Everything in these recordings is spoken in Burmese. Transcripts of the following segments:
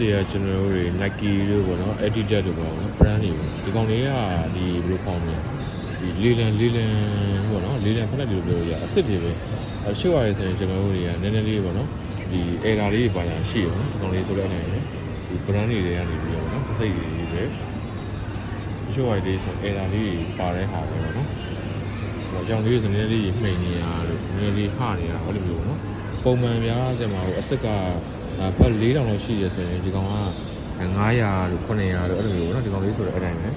တွေကကျွန်တော်တို့တွေ Nike တို့ပေါ့နော် Adidas တို့ပေါ့နော် brand တွေပေါ့ဒီကောင်တွေကဒီဘယ်လိုခေါ်မလဲဒီလေးလံလေးလံပေါ့နော်လေးလံဖက်လက်တွေလို့ပြောရအစ်စ်တွေပဲအရှို့ရတယ်ဆိုရင်ကျွန်တော်တို့တွေကနည်းနည်းလေးပေါ့နော်ဒီ error လေးတွေပါလာရှိရနော်ဒီကောင်လေးဆိုတဲ့အနေနဲ့ဒီ brand တွေတွေကနေပြီးတော့နော်တစ်စိတ်တွေပဲအရှို့ရတယ်ဆို error လေးတွေပါတဲ့ဟာပဲပေါ့နော်ဟိုအကြောင်းလေးဆိုနည်းနည်းလေးမှိန်နေရလို့နည်းနည်းလေးဟနေရအဲ့လိုမျိုးပေါ့နော်ပုံမှန်များကျမဟိုအစ်စ်က အဲဖက်4000လောက်ရှိရဆိုရင်ဒီကောင်က900လို့900လို့အဲ့လိုမျိုးပေါ့နော်ဒီကောင်လေးဆိုတော့အဲ့တိုင်းပဲ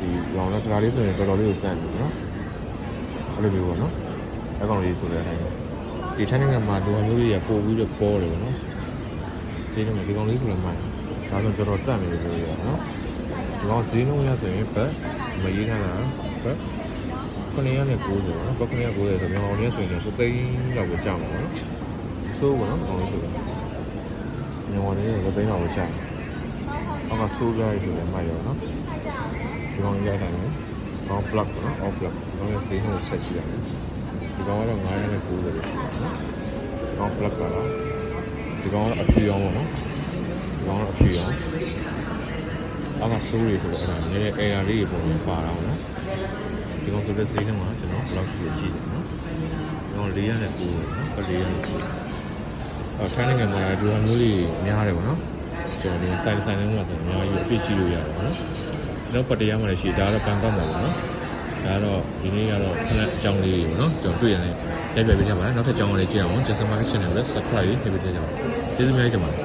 ဒီကောင်ကတရားလေးဆိုရင်တော်တော်လေးကိုတန့်တယ်နော်အဲ့လိုမျိုးပေါ့နော်အဲ့ကောင်လေးဆိုတဲ့အတိုင်းပဲဒီထိုင်းနိုင်ငံမှာဒီကောင်မျိုးတွေကပို့ပြီးတော့ပေါ်တယ်ပေါ့နော်ဈေးနှုန်းကဒီကောင်လေးဆိုလည်းမှန်ဒါဆိုတော်တော်တန့်နေလို့ပြောရအောင်နော်ဒီကောင်ဈေးနှုန်းရဆိုရင်ဘတ်မရေးထားတာဘတ်990ပေါ့နော်ဘတ်990ဆိုမြန်မာငွေနဲ့ဆိုရင်ကိုသိန်းလောက်ကိုကြောက်မှာပေါ့နော် ဆိုးပါတော့ကောင်းဆိုတော့ညောင်လေးကိုသိမ်းတော့ရှာအောက်ကဆိုးကြရဆိုလည်းမိုက်ရောနော်ဒီကောင်ရိုက်တိုင်းနော်ကောင်း plug ပေါ့နော် off plug ကောင်းရဲ့ဆေးနှုတ်ဆက်ရှိရတယ်ဒီကောင်ကတော့990လို့ရှိတယ်နော်ကောင်း plug ပါလားဒီကောင်ကတော့အဖြူရောင်းပေါ့နော်ဒီကောင်ကတော့အဖြူရောင်းအောက်ကဆိုးတွေဆိုတော့အဲ့ဒါနည်းနည်း air လေးပုံပါတာပေါ့နော်ဒီကောင်ဆိုတဲ့ဆေးနှုတ်ကကျွန်တော် plug ကိုကြည့်တယ်နော်ဒီကောင်490နော်ပ490အော် ထိုင်းနိုင်ငံမှာဒူဟာမျိုးလေးများတယ်ပေါ့နော်ကျွန်တော်ဒီဆိုင်ဆိုင်လုံးမှာဆိုအများကြီးအပြည့်ရှိလို့ရတယ်ပေါ့နော်ကျွန်တော်ပတ္တရားမှာလည်းရှိဒါကတော့ဘန်ကောက်မှာပေါ့နော်ဒါကတော့ဒီနေ့ကတော့ခဏအကြောင်းလေးပေါ့နော်ကျွန်တော်တွေ့ရတယ်ရိုက်ပြပေးကြပါမယ်နောက်ထပ်အကြောင်းလေးကြည့်အောင် Just Market Channel ကို Subscribe လုပ်ပေးကြပါဦးကျေးဇူးများကြီးတင်ပါတယ်